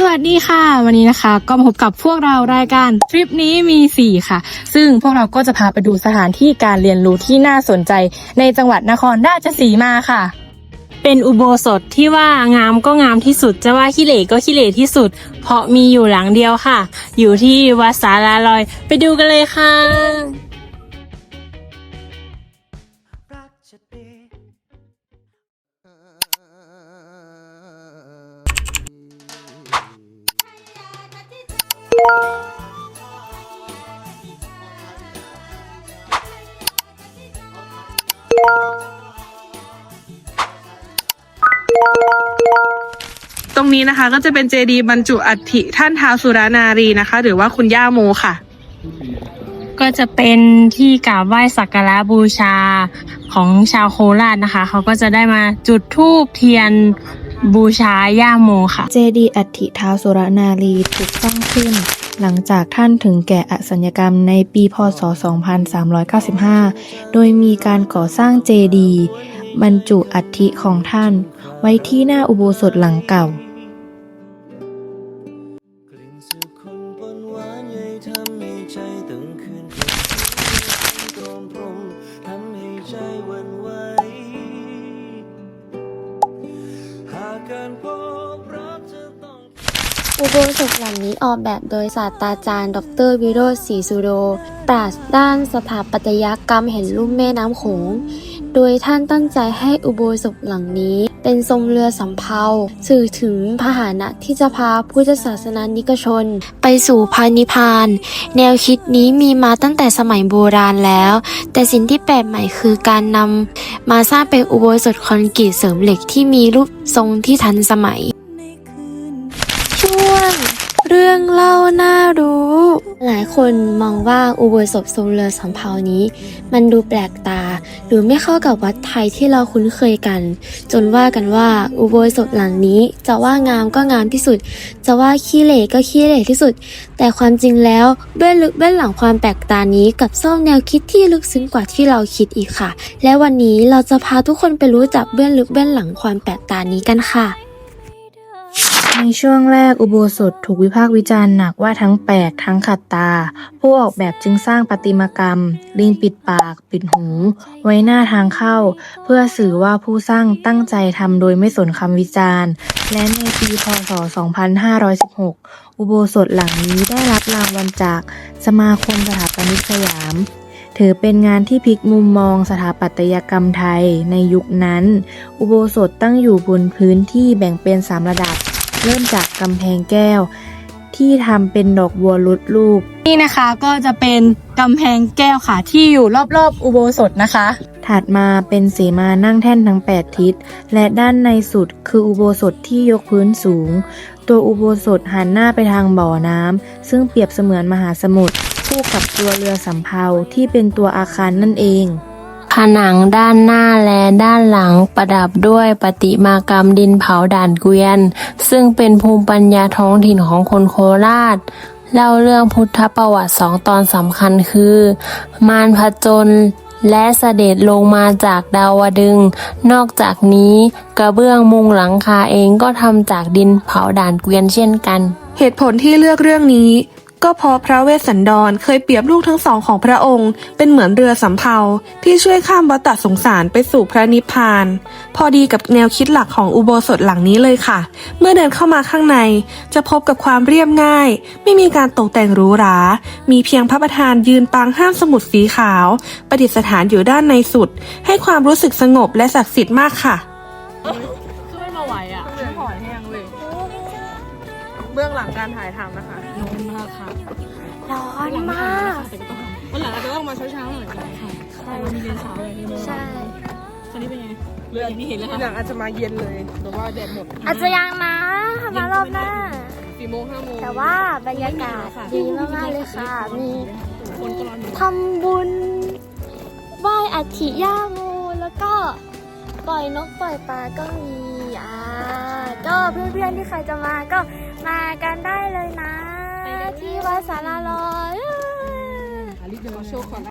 สวัสดีค่ะ วันนี้นะคะ ก็มาพบกับพวกเรารายการทริปนี้มี 4 ค่ะ ซึ่งพวกเราก็จะพาไปดูสถานที่การเรียนรู้ที่น่าสนใจในจังหวัดนครราชสีมาค่ะ เป็นอุโบสถที่ว่างามก็งามที่สุด จะว่าขี้เหร่ก็ขี้เหร่ที่สุด เพราะมีอยู่หลังเดียวค่ะ อยู่ที่วัดสาราลอย ไปดูกันเลยค่ะ ตรงนี้นะคะก็จะเป็นเจดีย์บรรจุอัฐิท่านท้าวสุรานารีนะคะ หรือว่าคุณย่าโมค่ะ ก็จะเป็นที่กราบไหว้สักการะบูชาของชาวโคราชนะคะ เขาก็จะได้มาจุดธูปเทียนบูชาย่าโมค่ะ เจดีย์อัฐิท้าวสุรนารีถูกสร้างขึ้น หลังจากท่านถึงแก่อสัญญกรรมในปีพศ 2395 โดยมีการก่อสร้างเจดีย์ บรรจุอัฐิของท่านไว้ที่หน้าอุโบสถหลังเก่า อุโบสถหลังนี้ออกแบบโดยศาสตราจารย์ ดรวิโรจน์ศรีสุโด ปราชญ์ด้านสถาปัตยกรรมแห่งลุ่มแม่น้ำโขง โดยท่านตั้งใจให้อุโบสถหลังนี้ เป็นทรงเรือสำเภาสื่อถึงพาหนะที่จะพาพุทธศาสนานิกชน ไปสู่พานิพาน แนวคิดนี้มีมาตั้งแต่สมัยโบราณแล้ว แต่สิ่งที่แปลกใหม่คือการนำมาสร้างเป็นอุโบสถคอนกรีตเสริมเหล็กที่มีรูปทรงที่ทันสมัย เรื่องเล่าน่ารู้ หลายคนมองว่าอุโบสถทรงเรือสำเภานี้ มันดูแปลกตาหรือไม่เข้ากับวัดไทยที่เราคุ้นเคยกัน จนว่ากันว่าอุโบสถหลังนี้ จะว่างามก็งามที่สุด จะว่าขี้เหร่ก็ขี้เหร่ที่สุด แต่ความจริงแล้วเบื้องลึกเบื้องหลังความแปลกตานี้กับซ่อนแนวคิดที่ลึกซึ้งกว่าที่เราคิดอีกค่ะ และวันนี้เราจะพาทุกคนไปรู้จักเบื้องลึกเบื้องหลังความแปลกตานี้กันค่ะ ในช่วงแรกอุโบสถถูกวิพากษ์วิจารณ์หนักว่าทั้งแปลกทั้งขัดตา ผู้ออกแบบจึงสร้างประติมากรรม ลิงปิดปาก ปิดหู ไว้หน้าทางเข้า เพื่อสื่อว่าผู้สร้างตั้งใจทำโดยไม่สนคำวิจารณ์ และในปีพศ 2516 อุโบสถหลังนี้ได้รับรางวัลจากสมาคมสถาปนิกสยามถือเป็นงานที่พลิกมุมมองสถาปัตยกรรมไทยในยุคนั้น อุโบสถตั้งอยู่บนพื้นที่แบ่งเป็นสามระดับ เริ่มจากกำแพงแก้ว ที่ทำเป็นดอกบัวลุดลูกนี่นะคะก็จะเป็นกำแพงแก้วค่ะ ที่อยู่รอบๆอุโบสถนะคะ ถัดมาเป็นเสมานั่งแท่นทั้ง 8 ทิศ และด้านในสุดคืออุโบสถที่ยกพื้นสูง ตัวอุโบสถหันหน้าไปทางบ่อน้ำซึ่งเปรียบเสมือนมหาสมุทรคู่กับตัวเรือสำเภาที่เป็นตัวอาคารนั่นเองผ นังด้านหน้าและด้านหลังประดับด้วยประติมากรรมดินเผาด่านเกวียน ซึ่งเป็นภูมิปัญญาท้องถิ่นของคนโคราชเล่าเรื่องพุทธประวัติสองตอนสำคัญคือ มารพจนและเสด็จลงมาจากดาวดึง นอกจากนี้กระเบื้องมุงหลังคาเองก็ทำจากดินเผาด่านเกวียนเช่นกัน เหตุผลที่เลือกเรื่องนี้ ก็เพราะพระเวสสันดรเคยเปรียบลูกทั้งสองของพระองค์ เป็นเหมือนเรือสำเภาที่ช่วยข้ามวัฏสงสารไปสู่พระนิพพาน พอดีกับแนวคิดหลักของอุโบสถหลังนี้เลยค่ะ เมื่อเดินเข้ามาข้างใน จะพบกับความเรียบง่าย ไม่มีการตกแต่งหรูหรา มีเพียงพระประธานยืนปางห้ามสมุดสีขาว ประดิษฐานอยู่ด้านในสุด ให้ความรู้สึกสงบและศักดิ์สิทธิ์มากค่ะช่วยมาไหวอะ บื้องหลังการถ่ายทำนะคะร้อนมากค่ะร้อนมากแต่ก็ต้องทำวันหลังอาจจะต้องมาเช้าๆหน่อยค่ะแต่วันนี้เรียนเช้าเลยนี่ใช่ตอนนี้เป็นไงเรืออย่างที่เห็นแล้วทีค่ะหลังอาจจะมาเย็นเลยแบบว่าแดดหมดอาจจะยังนะมารอบหน้าสี่โมงห้าโมงแต่ว่าบรรยากาศดีมากๆเลยค่ะ มีคนก็ร้อนอยู่ทำบุญไหว้อัฐิย่าโมแล้วก็ปล่อยนกปล่อยปลาก็มีอ่าก็เพื่อนๆที่ใครจะมาก็ มากันได้เลยนะ ที่วัดสาราลอยอาลิเดมาโชว์ก่อน